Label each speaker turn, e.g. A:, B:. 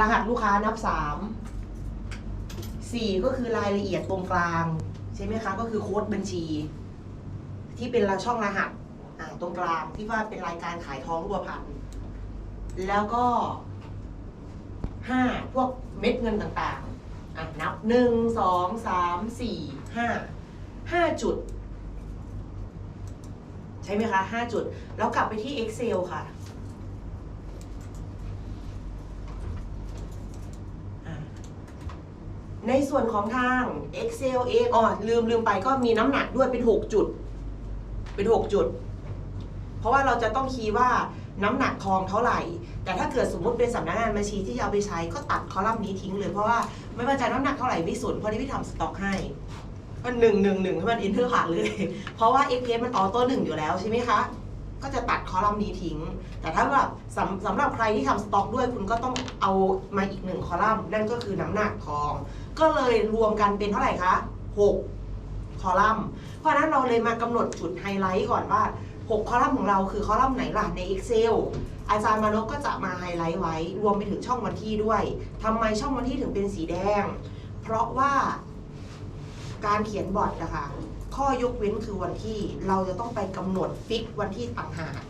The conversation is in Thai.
A: รหัสลูกค้านับสามสี่ก็คือรายละเอียดตรงกลาง ใช่ไหมคะ ก็คือโค้ดบัญชี ที่เป็นช่องรหัสตรงกลางที่ว่าเป็นรายการขายท้องรูปพรรณแล้วก็ห้าพวกเม็ดเงินต่างๆอะนับหนึ่งสองสามสี่ห้าห้าจุด ใช่ไหมคะห้าจุด แล้วกลับไปที่ Excel ค่ะ อ่า ในส่วนของทาง Excel เองอ๋อลืมลืมไปก็มีน้ำหนักด้วยเป็น 6 จุด เป็น 6 จุด เพราะว่าเราจะต้องคีย์ว่าน้ำหนักทองเท่าไหร่ แต่ถ้าเกิดสมมติเป็นสำนักงานบัญชีที่จะเอาไปใช้ก็ตัดคอลัมน์นี้ทิ้งเลย เพราะว่าไม่ว่าจะน้ำหนักเท่าไหร่ไม่สนเพราะที่พี่ทำสต็อกให้ก็หนึ่งหนึ่งหนึ่งให้มันอินเทอร์ผ่านเลย เพราะว่า FPS มันออโต้หนึ่งอยู่แล้วใช่ไหมคะ ก็จะตัดคอลัมน์นี้ทิ้ง แต่ถ้าแบบสำสำหรับใครที่ทำสต็อกด้วย คุณก็ต้องเอามาอีกหนึ่งคอลัมน์นั่นก็คือน้ำหนักทอง ก็เลยรวมกันเป็นเท่าไหร่คะ 6 คอลัมน์ เพราะนั้นเราเลยมากำหนดจุดไฮไลท์ก่อนว่า 6 คอลัมน์ของเราคือคอลัมน์ไหนล่ะใน Excel อาจารย์มานพก็จะมาไฮไลท์ไว้ รวมไปถึงช่องวันที่ด้วยทำไมช่องวันที่ถึงเป็นสีแดง เพราะว่า การเขียนบอร์ดนะคะข้อยกเว้นคือวันที่เราจะต้องไปกำหนดฟิกวันที่ต่างหาก